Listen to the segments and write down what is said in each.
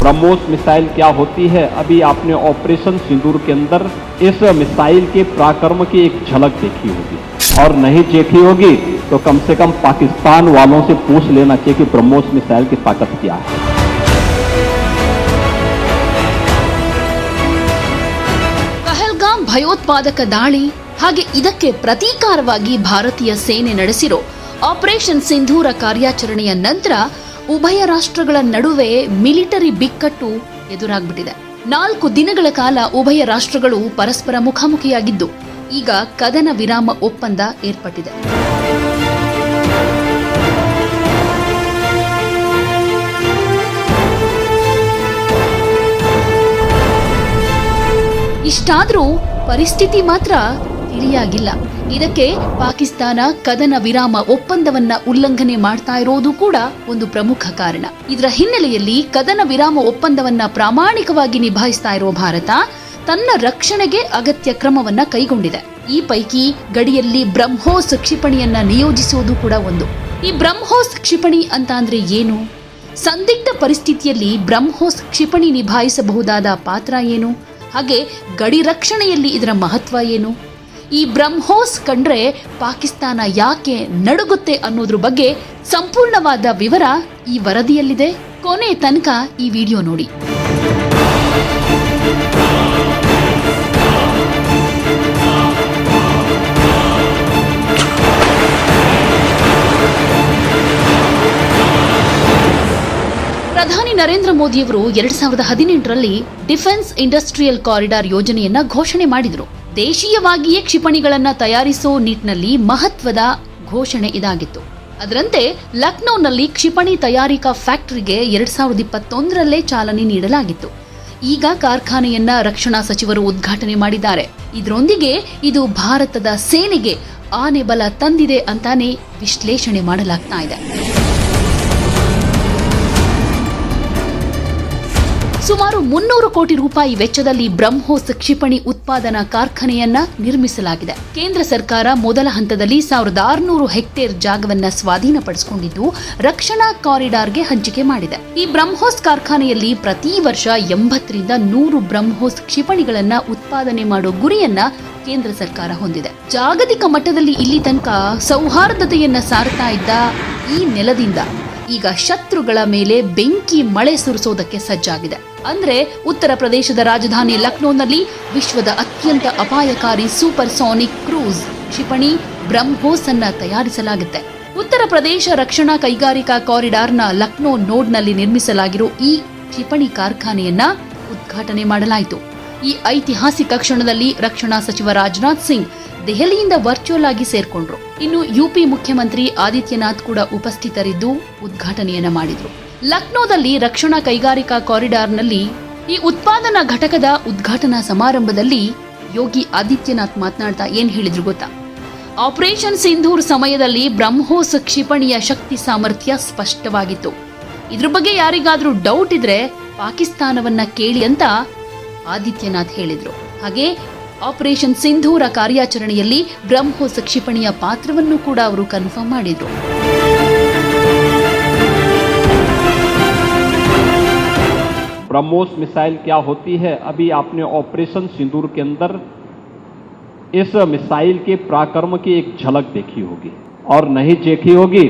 BrahMos missile क्या होती है अभी आपने ऑपरेशन सिंदूर के अंदर इस मिसाइल के पराक्रम की एक झलक देखी होगी और नहीं देखी होगी तो कम से कम पाकिस्तान वालों से पूछ लेना चाहिए कि ब्रह्मोस मिसाइल की ताकत क्या है ಪಹಲ್ಗಾಮ್ ಭಯೋತ್ಪಾದಕ ದಾಳಿ ಹಾಗೆ ಇದಕ್ಕೆ ಪ್ರತೀಕಾರವಾಗಿ ಭಾರತೀಯ ಸೇನೆ ನಡೆಸಿರೋ ಆಪರೇಷನ್ ಸಿಂಧೂರ ಕಾರ್ಯಾಚರಣೆಯ ನಂತರ ಉಭಯ ರಾಷ್ಟ್ರಗಳ ನಡುವೆ ಮಿಲಿಟರಿ ಬಿಕ್ಕಟ್ಟು ಎದುರಾಗ್ಬಿಟ್ಟಿದೆ. ನಾಲ್ಕು ದಿನಗಳ ಕಾಲ ಉಭಯ ರಾಷ್ಟ್ರಗಳು ಪರಸ್ಪರ ಮುಖಾಮುಖಿಯಾಗಿದ್ದು, ಈಗ ಕದನ ವಿರಾಮ ಒಪ್ಪಂದ ಏರ್ಪಟ್ಟಿದೆ. ಇಷ್ಟಾದರೂ ಪರಿಸ್ಥಿತಿ ಮಾತ್ರ ತಿಳಿಯಾಗಿಲ್ಲ ಇದಕ್ಕೆ ಪಾಕಿಸ್ತಾನ ಕದನ ವಿರಾಮ ಒಪ್ಪಂದವನ್ನ ಉಲ್ಲಂಘನೆ ಮಾಡ್ತಾ ಇರೋದು ಕೂಡ ಒಂದು ಪ್ರಮುಖ ಕಾರಣ. ಇದರ ಹಿನ್ನೆಲೆಯಲ್ಲಿ ಕದನ ವಿರಾಮ ಒಪ್ಪಂದವನ್ನ ಪ್ರಾಮಾಣಿಕವಾಗಿ ನಿಭಾಯಿಸ್ತಾ ಇರುವ ಭಾರತ ತನ್ನ ರಕ್ಷಣೆಗೆ ಅಗತ್ಯ ಕ್ರಮವನ್ನ ಕೈಗೊಂಡಿದೆ. ಈ ಪೈಕಿ ಗಡಿಯಲ್ಲಿ ಬ್ರಹ್ಮೋಸ್ ಕ್ಷಿಪಣಿಯನ್ನ ನಿಯೋಜಿಸುವುದು ಕೂಡ ಒಂದು. ಈ ಬ್ರಹ್ಮೋಸ್ ಕ್ಷಿಪಣಿ ಅಂತ ಏನು? ಸಂದಿಗ್ಧ ಪರಿಸ್ಥಿತಿಯಲ್ಲಿ ಬ್ರಹ್ಮೋಸ್ ಕ್ಷಿಪಣಿ ನಿಭಾಯಿಸಬಹುದಾದ ಪಾತ್ರ ಏನು? ಹಾಗೆ ಗಡಿ ರಕ್ಷಣೆಯಲ್ಲಿ ಇದರ ಮಹತ್ವ ಏನು? ಈ ಬ್ರಹ್ಮೋಸ್ ಕಂಡ್ರೆ ಪಾಕಿಸ್ತಾನ ಯಾಕೆ ನಡುಗುತ್ತೆ ಅನ್ನೋದ್ರ ಬಗ್ಗೆ ಸಂಪೂರ್ಣವಾದ ವಿವರ ಈ ವರದಿಯಲ್ಲಿದೆ. ಕೊನೆ ತನಕ ಈ ವಿಡಿಯೋ ನೋಡಿ. ಪ್ರಧಾನಿ ನರೇಂದ್ರ ಮೋದಿಯವರು ಎರಡ್ ಸಾವಿರದ ಹದಿನೆಂಟರಲ್ಲಿ ಡಿಫೆನ್ಸ್ ಇಂಡಸ್ಟ್ರಿಯಲ್ ಕಾರಿಡಾರ್ ಯೋಜನೆಯನ್ನ ಘೋಷಣೆ ಮಾಡಿದ್ರು. ದೇಶೀಯವಾಗಿಯೇ ಕ್ಷಿಪಣಿಗಳನ್ನು ತಯಾರಿಸೋ ನಿಟ್ಟಿನಲ್ಲಿ ಮಹತ್ವದ ಘೋಷಣೆ ಇದಾಗಿತ್ತು. ಅದರಂತೆ ಲಕ್ನೋನಲ್ಲಿ ಕ್ಷಿಪಣಿ ತಯಾರಿಕಾ ಫ್ಯಾಕ್ಟರಿಗೆ ಎರಡ್ ಸಾವಿರದ ಇಪ್ಪತ್ತೊಂದರಲ್ಲೇ ಚಾಲನೆ ನೀಡಲಾಗಿತ್ತು. ಈಗ ಕಾರ್ಖಾನೆಯನ್ನ ರಕ್ಷಣಾ ಸಚಿವರು ಉದ್ಘಾಟನೆ ಮಾಡಿದ್ದಾರೆ. ಇದರೊಂದಿಗೆ ಇದು ಭಾರತದ ಸೇನೆಗೆ ಆನೆ ಬಲ ತಂದಿದೆ ಅಂತಾನೆ ವಿಶ್ಲೇಷಣೆ ಮಾಡಲಾಗ್ತಾ ಇದೆ. ಸುಮಾರು ಮುನ್ನೂರು ಕೋಟಿ ರೂಪಾಯಿ ವೆಚ್ಚದಲ್ಲಿ ಬ್ರಹ್ಮೋಸ್ ಕ್ಷಿಪಣಿ ಉತ್ಪಾದನಾ ಕಾರ್ಖಾನೆಯನ್ನ ನಿರ್ಮಿಸಲಾಗಿದೆ. ಕೇಂದ್ರ ಸರ್ಕಾರ ಮೊದಲ ಹಂತದಲ್ಲಿ ಸಾವಿರದ ಆರುನೂರು ಹೆಕ್ಟೇರ್ ಜಾಗವನ್ನ ಸ್ವಾಧೀನಪಡಿಸಿಕೊಂಡಿದ್ದು, ರಕ್ಷಣಾ ಕಾರಿಡಾರ್ಗೆ ಹಂಚಿಕೆ ಮಾಡಿದೆ. ಈ ಬ್ರಹ್ಮೋಸ್ ಕಾರ್ಖಾನೆಯಲ್ಲಿ ಪ್ರತಿ ವರ್ಷ ಎಂಬತ್ತರಿಂದ ನೂರು ಬ್ರಹ್ಮೋಸ್ ಕ್ಷಿಪಣಿಗಳನ್ನ ಉತ್ಪಾದನೆ ಮಾಡೋ ಗುರಿಯನ್ನ ಕೇಂದ್ರ ಸರ್ಕಾರ ಹೊಂದಿದೆ. ಜಾಗತಿಕ ಮಟ್ಟದಲ್ಲಿ ಇಲ್ಲಿ ತನಕ ಸೌಹಾರ್ದತೆಯನ್ನ ಸಾರ್ತಾ ಇದ್ದ ಈ ನೆಲದಿಂದ ಈಗ ಶತ್ರುಗಳ ಮೇಲೆ ಬೆಂಕಿ ಮಳೆ ಸುರಿಸೋದಕ್ಕೆ ಸಜ್ಜಾಗಿದೆ. ಅಂದ್ರೆ ಉತ್ತರ ಪ್ರದೇಶದ ರಾಜಧಾನಿ ಲಕ್ನೋನಲ್ಲಿ ವಿಶ್ವದ ಅತ್ಯಂತ ಅಪಾಯಕಾರಿ ಸೂಪರ್ ಸೋನಿಕ್ ಕ್ರೂಸ್ ಕ್ಷಿಪಣಿ ಬ್ರಹ್ಮೋಸ್ ಅನ್ನ ತಯಾರಿಸಲಾಗುತ್ತೆ. ಉತ್ತರ ಪ್ರದೇಶ ರಕ್ಷಣಾ ಕೈಗಾರಿಕಾ ಕಾರಿಡಾರ್ನ ಲಕ್ನೋ ನೋಡ್ನಲ್ಲಿ ನಿರ್ಮಿಸಲಾಗಿರೋ ಈ ಕ್ಷಿಪಣಿ ಕಾರ್ಖಾನೆಯನ್ನ ಉದ್ಘಾಟನೆ ಮಾಡಲಾಯಿತು. ಈ ಐತಿಹಾಸಿಕ ಕ್ಷಣದಲ್ಲಿ ರಕ್ಷಣಾ ಸಚಿವ ರಾಜನಾಥ್ ಸಿಂಗ್ ದೆಹಲಿಯಿಂದ ವರ್ಚುವಲ್ ಆಗಿ ಸೇರ್ಕೊಂಡ್ರು. ಇನ್ನು ಯುಪಿ ಮುಖ್ಯಮಂತ್ರಿ ಆದಿತ್ಯನಾಥ್ ಕೂಡ ಉಪಸ್ಥಿತರಿದ್ದು ಉದ್ಘಾಟನೆಯನ್ನ ಮಾಡಿದ್ರು. ಲಕ್ನೋದಲ್ಲಿ ರಕ್ಷಣಾ ಕೈಗಾರಿಕಾ ಕಾರಿಡಾರ್ನಲ್ಲಿ ಈ ಉತ್ಪಾದನಾ ಘಟಕದ ಉದ್ಘಾಟನಾ ಸಮಾರಂಭದಲ್ಲಿ ಯೋಗಿ ಆದಿತ್ಯನಾಥ್ ಮಾತನಾಡ್ತಾ ಏನ್ ಹೇಳಿದ್ರು ಗೊತ್ತಾ? ಆಪರೇಷನ್ ಸಿಂಧೂರ್ ಸಮಯದಲ್ಲಿ ಬ್ರಹ್ಮೋಸ್ ಕ್ಷಿಪಣಿಯ ಶಕ್ತಿ ಸಾಮರ್ಥ್ಯ ಸ್ಪಷ್ಟವಾಗಿತ್ತು. ಇದ್ರ ಬಗ್ಗೆ ಯಾರಿಗಾದ್ರೂ ಡೌಟ್ ಇದ್ರೆ ಪಾಕಿಸ್ತಾನವನ್ನ ಕೇಳಿ ಅಂತ ಆದಿತ್ಯನಾಥ್ ಹೇಳಿದ್ರು. ಹಾಗೆ ಆಪರೇಷನ್ ಸಿಂಧೂರ ಕಾರ್ಯಾಚರಣೆಯಲ್ಲಿ ಬ್ರಹ್ಮೋಸ್ ಕ್ಷಿಪಣಿಯ ಪಾತ್ರವನ್ನು ಕೂಡ ಅವರು ಕನ್ಫರ್ಮ್ ಮಾಡಿದ್ರು. ब्रह्मोस मिसाइल क्या होती है? अभी आपने ऑपरेशन सिंदूर के अंदर इस मिसाइल के पराक्रम की एक झलक देखी होगी। और नहीं देखी होगी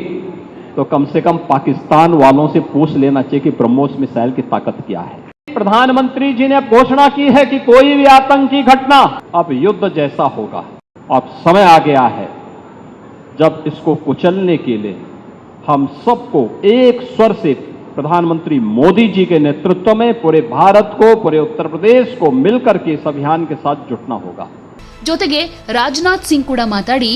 तो कम से कम पाकिस्तान वालों से पूछ लेना चाहिए कि ब्रह्मोस मिसाइल की ताकत क्या है। प्रधानमंत्री जी ने घोषणा की है कि कोई भी आतंकी घटना अब युद्ध जैसा होगा। अब समय आ गया है जब इसको कुचलने के लिए हम सबको एक स्वर से प्रधानमंत्री मोदी जी के नेतृत्व में पूरे भारत को पूरे उत्तर प्रदेश को मिलकर के इस अभियान के साथ जुटना होगा ಜೊತೆಗೆ ರಾಜನಾಥ್ ಸಿಂಗ್ ಕೂಡ ಮಾತಾಡಿ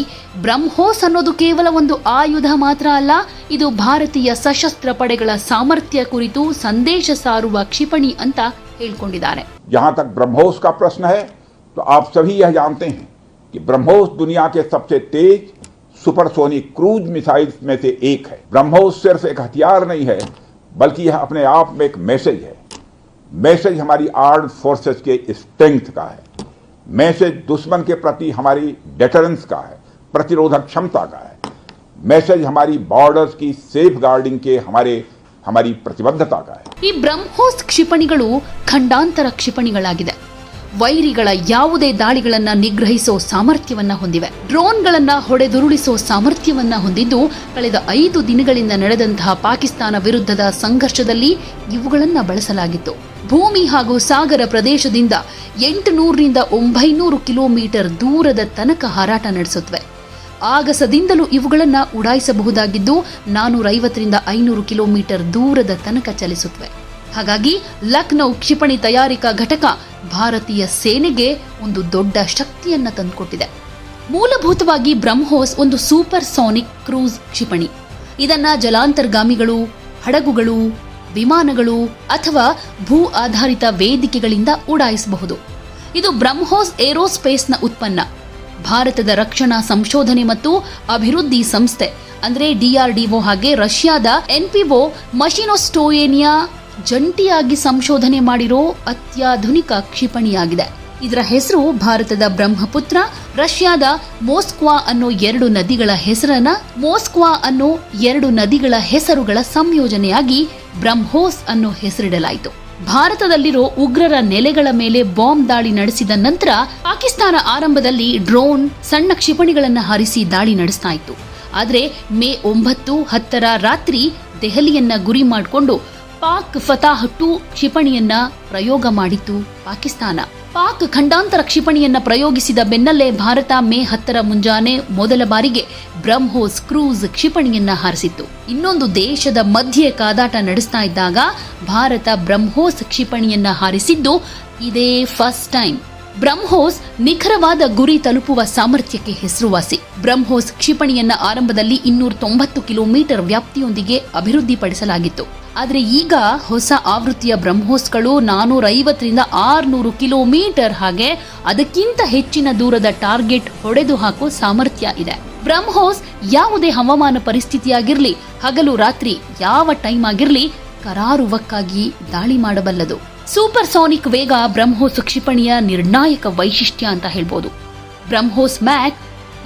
ಬ್ರಹ್ಮೋಸ್ ಅನ್ನೋದು ಕೇವಲ ಒಂದು ಆಯುಧ ಮಾತ್ರ ಅಲ್ಲ ಇದು ಭಾರತೀಯ ಸಶಸ್ತ್ರ ಪಡೆಗಳ ಸಾಮರ್ಥ್ಯ ಕುರಿತು ಸಂದೇಶ ಸಾರುವ ಕ್ಷಿಪಣಿ ಅಂತ ಹೇಳ್ಕೊಂಡಿದ್ದಾರೆ जहां तक ब्रह्मोस का प्रश्न है तो आप सभी यह जानते हैं कि ब्रह्मोस दुनिया के सबसे तेज सुपरसोनिक क्रूज मिसाइल्स में से एक है ब्रह्मोस सिर्फ एक हथियार नहीं है बल्कि यह अपने आप में एक मैसेज है मैसेज हमारी आर्म्ड फोर्सेस के स्ट्रेंथ का है मैसेज दुश्मन के प्रति हमारी डेटरेंस का है प्रतिरोधक क्षमता का है मैसेज हमारी बॉर्डर्स की सेफ गार्डिंग के हमारे हमारी प्रतिबद्धता का है ಈ ಬ್ರಹ್ಮೋಸ್ ಕ್ಷಿಪಣಿಗಳು ಖಂಡಾಂತರ ಕ್ಷಿಪಣಿಗಳಾಗಿದೆ ವೈರಿಗಳ ಯಾವುದೇ ದಾಳಿಗಳನ್ನು ನಿಗ್ರಹಿಸೋ ಸಾಮರ್ಥ್ಯವನ್ನ ಹೊಂದಿವೆ. ಡ್ರೋನ್ಗಳನ್ನ ಹೊಡೆದುರುಳಿಸೋ ಸಾಮರ್ಥ್ಯವನ್ನ ಹೊಂದಿದ್ದು, ಕಳೆದ ಐದು ದಿನಗಳಿಂದ ನಡೆದಂತಹ ಪಾಕಿಸ್ತಾನ ವಿರುದ್ಧದ ಸಂಘರ್ಷದಲ್ಲಿ ಇವುಗಳನ್ನು ಬಳಸಲಾಗಿತ್ತು. ಭೂಮಿ ಹಾಗೂ ಸಾಗರ ಪ್ರದೇಶದಿಂದ ಎಂಟುನೂರರಿಂದ ಒಂಬೈನೂರು ಕಿಲೋಮೀಟರ್ ದೂರದ ತನಕ ಹಾರಾಟ ನಡೆಸುತ್ತವೆ. ಆಗಸದಿಂದಲೂ ಇವುಗಳನ್ನು ಉಡಾಯಿಸಬಹುದಾಗಿದ್ದು, ನಾನೂರೈವತ್ತರಿಂದ ಐನೂರು ಕಿಲೋಮೀಟರ್ ದೂರದ ತನಕ ಚಲಿಸುತ್ತವೆ. ಹಾಗಾಗಿ ಲಕ್ನೌ ಕ್ಷಿಪಣಿ ತಯಾರಿಕಾ ಘಟಕ ಭಾರತೀಯ ಸೇನೆಗೆ ಒಂದು ದೊಡ್ಡ ಶಕ್ತಿಯನ್ನ ತಂದುಕೊಟ್ಟಿದೆ. ಮೂಲಭೂತವಾಗಿ ಬ್ರಹ್ಮೋಸ್ ಒಂದು ಸೂಪರ್ ಸೋನಿಕ್ ಕ್ರೂಸ್ ಕ್ಷಿಪಣಿ. ಇದನ್ನ ಜಲಾಂತರ್ಗಾಮಿಗಳು, ಹಡಗುಗಳು, ವಿಮಾನಗಳು ಅಥವಾ ಭೂ ಆಧಾರಿತ ವೇದಿಕೆಗಳಿಂದ ಉಡಾಯಿಸಬಹುದು. ಇದು ಬ್ರಹ್ಮೋಸ್ ಏರೋಸ್ಪೇಸ್ನ ಉತ್ಪನ್ನ. ಭಾರತದ ರಕ್ಷಣಾ ಸಂಶೋಧನೆ ಮತ್ತು ಅಭಿವೃದ್ಧಿ ಸಂಸ್ಥೆ, ಅಂದರೆ ಡಿಆರ್ಡಿಒ ಹಾಗೆ ರಷ್ಯಾದ ಎನ್ಪಿಒ ಮಷಿನೋಸ್ಟೋಯೇನಿಯಾ ಜಂಟಿಯಾಗಿ ಸಂಶೋಧನೆ ಮಾಡಿರೋ ಅತ್ಯಾಧುನಿಕ ಕ್ಷಿಪಣಿಯಾಗಿದೆ. ಇದರ ಹೆಸರು ಭಾರತದ ಬ್ರಹ್ಮಪುತ್ರ, ರಷ್ಯಾದ ಮೋಸ್ಕ್ವಾ ಅನ್ನೋ ಎರಡು ನದಿಗಳ ಹೆಸರನ್ನ ಮೋಸ್ಕ್ವಾ ಅನ್ನೋ ಎರಡು ನದಿಗಳ ಹೆಸರುಗಳ ಸಂಯೋಜನೆಯಾಗಿ ಬ್ರಹ್ಮೋಸ್ ಅನ್ನೋ ಹೆಸರಿಡಲಾಯಿತು. ಭಾರತದಲ್ಲಿರೋ ಉಗ್ರರ ನೆಲೆಗಳ ಮೇಲೆ ಬಾಂಬ್ ದಾಳಿ ನಡೆಸಿದ ನಂತರ ಪಾಕಿಸ್ತಾನ ಆರಂಭದಲ್ಲಿ ಡ್ರೋನ್ ಸಣ್ಣ ಕ್ಷಿಪಣಿಗಳನ್ನು ಹಾರಿಸಿ ದಾಳಿ ನಡೆಸ್ತಾ ಇತ್ತು. ಆದರೆ ಮೇ ಒಂಬತ್ತು ಹತ್ತರ ರಾತ್ರಿ ದೆಹಲಿಯನ್ನ ಗುರಿ ಮಾಡಿಕೊಂಡು ಪಾಕ್ ಫತಾಹ್ ಟು ಕ್ಷಿಪಣಿಯನ್ನ ಪ್ರಯೋಗ ಮಾಡಿತು ಪಾಕಿಸ್ತಾನ. ಪಾಕ್ ಖಂಡಾಂತರ ಕ್ಷಿಪಣಿಯನ್ನ ಪ್ರಯೋಗಿಸಿದ ಬೆನ್ನಲ್ಲೇ ಭಾರತ ಮೇ ಹತ್ತರ ಮುಂಜಾನೆ ಮೊದಲ ಬಾರಿಗೆ ಬ್ರಹ್ಮೋಸ್ ಕ್ರೂಸ್ ಕ್ಷಿಪಣಿಯನ್ನ ಹಾರಿಸಿತ್ತು. ಇನ್ನೊಂದು ದೇಶದ ಮಧ್ಯೆ ಕಾದಾಟ ನಡೆಸ್ತಾ ಇದ್ದಾಗ ಭಾರತ ಬ್ರಹ್ಮೋಸ್ ಕ್ಷಿಪಣಿಯನ್ನ ಹಾರಿಸಿದ್ದು ಇದೇ ಫಸ್ಟ್ ಟೈಮ್. ಬ್ರಹ್ಮೋಸ್ ನಿಖರವಾದ ಗುರಿ ತಲುಪುವ ಸಾಮರ್ಥ್ಯಕ್ಕೆ ಹೆಸರುವಾಸಿ. ಬ್ರಹ್ಮೋಸ್ ಕ್ಷಿಪಣಿಯನ್ನ ಆರಂಭದಲ್ಲಿ ಇನ್ನೂರ ತೊಂಬತ್ತು ಕಿಲೋಮೀಟರ್ ವ್ಯಾಪ್ತಿಯೊಂದಿಗೆ ಅಭಿವೃದ್ಧಿಪಡಿಸಲಾಗಿತ್ತು. ಆದರೆ ಈಗ ಹೊಸ ಆವೃತ್ತಿಯ ಬ್ರಹ್ಮೋಸ್ಗಳು ನಾನೂರ ಐವತ್ತರಿಂದ ಆರುನೂರು ಕಿಲೋಮೀಟರ್ ಹಾಗೆ ಅದಕ್ಕಿಂತ ಹೆಚ್ಚಿನ ದೂರದ ಟಾರ್ಗೆಟ್ ಹೊಡೆದು ಹಾಕೋ ಸಾಮರ್ಥ್ಯ ಇದೆ. ಬ್ರಹ್ಮೋಸ್ ಯಾವುದೇ ಹವಾಮಾನ ಪರಿಸ್ಥಿತಿಯಾಗಿರಲಿ, ಹಗಲು ರಾತ್ರಿ ಯಾವ ಟೈಮ್ ಆಗಿರಲಿ, ಕರಾರುವಕ್ಕಾಗಿ ದಾಳಿ ಮಾಡಬಲ್ಲದು. ಸೂಪರ್ ಸೋನಿಕ್ ವೇಗ ಬ್ರಹ್ಮೋಸ್ ಕ್ಷಿಪಣಿಯ ನಿರ್ಣಾಯಕ ವೈಶಿಷ್ಟ್ಯ ಅಂತ ಹೇಳ್ಬೋದು. ಬ್ರಹ್ಮೋಸ್ ಮ್ಯಾಕ್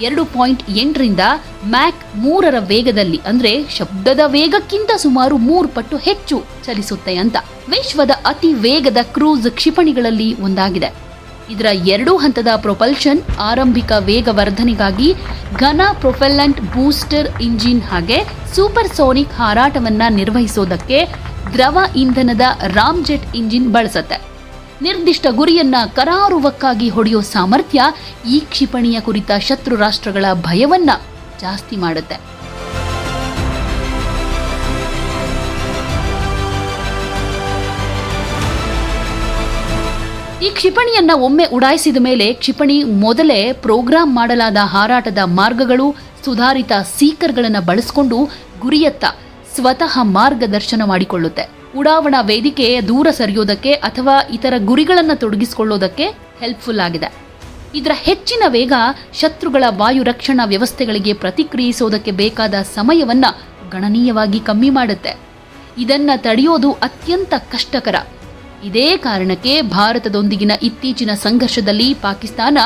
ಎರಡು ಪಾಯಿಂಟ್ ಎಂಟರಿಂದ ಮ್ಯಾಕ್ ಮೂರರ ವೇಗದಲ್ಲಿ, ಅಂದ್ರೆ ಶಬ್ದದ ವೇಗಕ್ಕಿಂತ ಸುಮಾರು ಮೂರು ಪಟ್ಟು ಹೆಚ್ಚು ಚಲಿಸುತ್ತೆ ಅಂತ. ವಿಶ್ವದ ಅತಿ ವೇಗದ ಕ್ರೂಸ್ ಕ್ಷಿಪಣಿಗಳಲ್ಲಿ ಒಂದಾಗಿದೆ. ಇದರ ಎರಡೂ ಹಂತದ ಪ್ರೊಪಲ್ಷನ್ ಆರಂಭಿಕ ವೇಗವರ್ಧನೆಗಾಗಿ ಘನ ಪ್ರೊಫೆಲ್ಲೆಂಟ್ ಬೂಸ್ಟರ್ ಇಂಜಿನ್ ಹಾಗೆ ಸೂಪರ್ ಸೋನಿಕ್ ಹಾರಾಟವನ್ನ ನಿರ್ವಹಿಸೋದಕ್ಕೆ ದ್ರವ ಇಂಧನದ ರಾಮ್ಜೆಟ್ ಇಂಜಿನ್ ಬಳಸುತ್ತೆ. ನಿರ್ದಿಷ್ಟ ಗುರಿಯನ್ನ ಕರಾರುವಕ್ಕಾಗಿ ಹೊಡೆಯೋ ಸಾಮರ್ಥ್ಯ ಈ ಕ್ಷಿಪಣಿಯ ಕುರಿತ ಶತ್ರು ರಾಷ್ಟ್ರಗಳ ಭಯವನ್ನ ಜಾಸ್ತಿ ಮಾಡುತ್ತೆ. ಈ ಕ್ಷಿಪಣಿಯನ್ನ ಒಮ್ಮೆ ಉಡಾಯಿಸಿದ ಮೇಲೆ ಕ್ಷಿಪಣಿ ಮೊದಲೇ ಪ್ರೋಗ್ರಾಂ ಮಾಡಲಾದ ಹಾರಾಟದ ಮಾರ್ಗಗಳು ಸುಧಾರಿತ ಸೀಕರ್ಗಳನ್ನು ಬಳಸಿಕೊಂಡು ಗುರಿಯತ್ತ ಸ್ವತಃ ಮಾರ್ಗದರ್ಶನ ಮಾಡಿಕೊಳ್ಳುತ್ತೆ. ಉಡಾವಣಾ ವೇದಿಕೆ ದೂರ ಸರಿಯೋದಕ್ಕೆ ಅಥವಾ ಇತರ ಗುರಿಗಳನ್ನು ತೊಡಗಿಸಿಕೊಳ್ಳೋದಕ್ಕೆ ಹೆಲ್ಪ್ಫುಲ್ ಆಗಿದೆ. ಇದರ ಹೆಚ್ಚಿನ ವೇಗ ಶತ್ರುಗಳ ವಾಯು ರಕ್ಷಣಾ ವ್ಯವಸ್ಥೆಗಳಿಗೆ ಪ್ರತಿಕ್ರಿಯಿಸೋದಕ್ಕೆ ಬೇಕಾದ ಸಮಯವನ್ನು ಗಣನೀಯವಾಗಿ ಕಮ್ಮಿ ಮಾಡುತ್ತೆ. ಇದನ್ನು ತಡೆಯೋದು ಅತ್ಯಂತ ಕಷ್ಟಕರ. ಇದೇ ಕಾರಣಕ್ಕೆ ಭಾರತದೊಂದಿಗಿನ ಇತ್ತೀಚಿನ ಸಂಘರ್ಷದಲ್ಲಿ ಪಾಕಿಸ್ತಾನ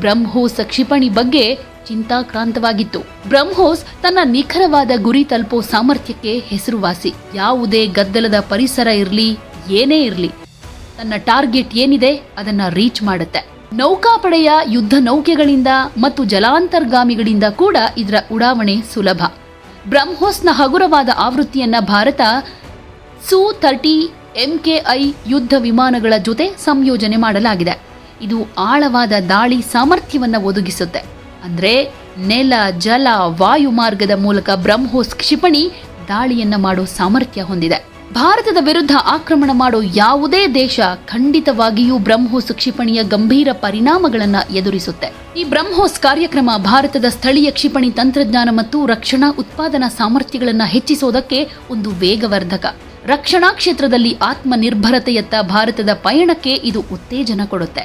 ಬ್ರಹ್ಮೋಸ್ ಕ್ಷಿಪಣಿ ಬಗ್ಗೆ ಚಿಂತಾಕ್ರಾಂತವಾಗಿತ್ತು. ಬ್ರಹ್ಮೋಸ್ ತನ್ನ ನಿಖರವಾದ ಗುರಿ ತಲುಪೋ ಸಾಮರ್ಥ್ಯಕ್ಕೆ ಹೆಸರುವಾಸಿ. ಯಾವುದೇ ಗದ್ದಲದ ಪರಿಸರ ಇರಲಿ, ಏನೇ ಇರಲಿ, ತನ್ನ ಟಾರ್ಗೆಟ್ ಏನಿದೆ ಅದನ್ನ ರೀಚ್ ಮಾಡುತ್ತೆ. ನೌಕಾಪಡೆಯ ಯುದ್ಧ ನೌಕೆಗಳಿಂದ ಮತ್ತು ಜಲಾಂತರ್ಗಾಮಿಗಳಿಂದ ಕೂಡ ಇದರ ಉಡಾವಣೆ ಸುಲಭ. ಬ್ರಹ್ಮೋಸ್ನ ಹಗುರವಾದ ಆವೃತ್ತಿಯನ್ನ ಭಾರತ ಸು ತರ್ಟಿ ಎಂಕೆಐ ಯುದ್ಧ ವಿಮಾನಗಳ ಜೊತೆ ಸಂಯೋಜನೆ ಮಾಡಲಾಗಿದೆ. ಇದು ಆಳವಾದ ದಾಳಿ ಸಾಮರ್ಥ್ಯವನ್ನು ಒದಗಿಸುತ್ತೆ. ಅಂದರೆ ನೆಲ, ಜಲ, ವಾಯು ಮಾರ್ಗದ ಮೂಲಕ ಬ್ರಹ್ಮೋಸ್ ಕ್ಷಿಪಣಿ ದಾಳಿಯನ್ನು ಮಾಡೋ ಸಾಮರ್ಥ್ಯ ಹೊಂದಿದೆ. ಭಾರತದ ವಿರುದ್ಧ ಆಕ್ರಮಣ ಮಾಡೋ ಯಾವುದೇ ದೇಶ ಖಂಡಿತವಾಗಿಯೂ ಬ್ರಹ್ಮೋಸ್ ಕ್ಷಿಪಣಿಯ ಗಂಭೀರ ಪರಿಣಾಮಗಳನ್ನು ಎದುರಿಸುತ್ತೆ. ಈ ಬ್ರಹ್ಮೋಸ್ ಕಾರ್ಯಕ್ರಮ ಭಾರತದ ಸ್ಥಳೀಯ ಕ್ಷಿಪಣಿ ತಂತ್ರಜ್ಞಾನ ಮತ್ತು ರಕ್ಷಣಾ ಉತ್ಪಾದನಾ ಸಾಮರ್ಥ್ಯಗಳನ್ನು ಹೆಚ್ಚಿಸೋದಕ್ಕೆ ಒಂದು ವೇಗವರ್ಧಕ. ರಕ್ಷಣಾ ಕ್ಷೇತ್ರದಲ್ಲಿ ಆತ್ಮನಿರ್ಭರತೆಯತ್ತ ಭಾರತದ ಪಯಣಕ್ಕೆ ಇದು ಉತ್ತೇಜನ ಕೊಡುತ್ತೆ.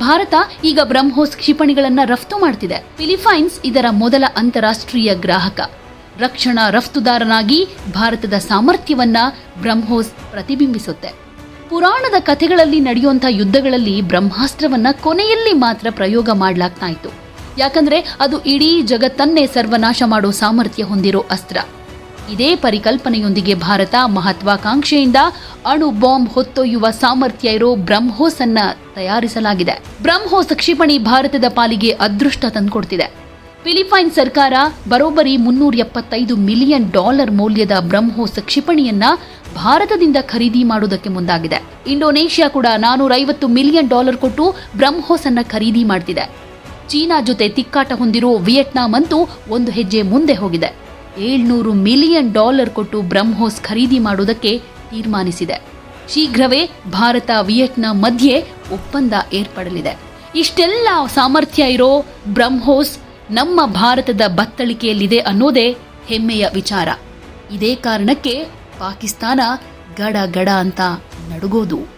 ಭಾರತ ಈಗ ಬ್ರಹ್ಮೋಸ್ ಕ್ಷಿಪಣಿಗಳನ್ನು ರಫ್ತು ಮಾಡ್ತಿದೆ. ಫಿಲಿಪೈನ್ಸ್ ಇದರ ಮೊದಲ ಅಂತಾರಾಷ್ಟ್ರೀಯ ಗ್ರಾಹಕ. ರಕ್ಷಣಾ ರಫ್ತುದಾರನಾಗಿ ಭಾರತದ ಸಾಮರ್ಥ್ಯವನ್ನ ಬ್ರಹ್ಮೋಸ್ ಪ್ರತಿಬಿಂಬಿಸುತ್ತೆ. ಪುರಾಣದ ಕಥೆಗಳಲ್ಲಿ ನಡೆಯುವಂಥ ಯುದ್ಧಗಳಲ್ಲಿ ಬ್ರಹ್ಮಾಸ್ತ್ರವನ್ನ ಕೊನೆಯಲ್ಲಿ ಮಾತ್ರ ಪ್ರಯೋಗ ಮಾಡಲಾಗ್ತಾ ಇತ್ತು. ಯಾಕಂದ್ರೆ ಅದು ಇಡೀ ಜಗತ್ತನ್ನೇ ಸರ್ವನಾಶ ಮಾಡೋ ಸಾಮರ್ಥ್ಯ ಹೊಂದಿರೋ ಅಸ್ತ್ರ. ಇದೇ ಪರಿಕಲ್ಪನೆಯೊಂದಿಗೆ ಭಾರತ ಮಹತ್ವಾಕಾಂಕ್ಷೆಯಿಂದ ಅಣು ಬಾಂಬ್ ಹೊತ್ತೊಯ್ಯುವ ಸಾಮರ್ಥ್ಯ ಇರೋ ಬ್ರಹ್ಮೋಸ್ ಅನ್ನ ತಯಾರಿಸಲಾಗಿದೆ. ಬ್ರಹ್ಮೋಸ್ ಕ್ಷಿಪಣಿ ಭಾರತದ ಪಾಲಿಗೆ ಅದೃಷ್ಟ ತಂದುಕೊಡ್ತಿದೆ. ಫಿಲಿಪೈನ್ ಸರ್ಕಾರ ಬರೋಬ್ಬರಿ ಮುನ್ನೂರ ಎಪ್ಪತ್ತೈದು ಮಿಲಿಯನ್ ಡಾಲರ್ ಮೌಲ್ಯದ ಬ್ರಹ್ಮೋಸ್ ಕ್ಷಿಪಣಿಯನ್ನ ಭಾರತದಿಂದ ಖರೀದಿ ಮಾಡುವುದಕ್ಕೆ ಮುಂದಾಗಿದೆ. ಇಂಡೋನೇಷ್ಯಾ ಕೂಡ ನಾನೂರ ಐವತ್ತು ಮಿಲಿಯನ್ ಡಾಲರ್ ಕೊಟ್ಟು ಬ್ರಹ್ಮೋಸ್ ಅನ್ನ ಖರೀದಿ ಮಾಡ್ತಿದೆ. ಚೀನಾ ಜೊತೆ ತಿಕ್ಕಾಟ ಹೊಂದಿರೋ ವಿಯೆಟ್ನಾಂ ಅಂತೂ ಒಂದು ಹೆಜ್ಜೆ ಮುಂದೆ ಹೋಗಿದೆ. ಏಳ್ನೂರು ಮಿಲಿಯನ್ ಡಾಲರ್ ಕೊಟ್ಟು ಬ್ರಹ್ಮೋಸ್ ಖರೀದಿ ಮಾಡುವುದಕ್ಕೆ ತೀರ್ಮಾನಿಸಿದೆ. ಶೀಘ್ರವೇ ಭಾರತ, ವಿಯೆಟ್ನಾಂ ಮಧ್ಯೆ ಒಪ್ಪಂದ ಏರ್ಪಡಲಿದೆ. ಇಷ್ಟೆಲ್ಲ ಸಾಮರ್ಥ್ಯ ಇರೋ ಬ್ರಹ್ಮೋಸ್ ನಮ್ಮ ಭಾರತದ ಬತ್ತಳಿಕೆಯಲ್ಲಿದೆ ಅನ್ನೋದೇ ಹೆಮ್ಮೆಯ ವಿಚಾರ. ಇದೇ ಕಾರಣಕ್ಕೆ ಪಾಕಿಸ್ತಾನ ಗಡ ಗಡ ಅಂತ ನಡುಗೋದು.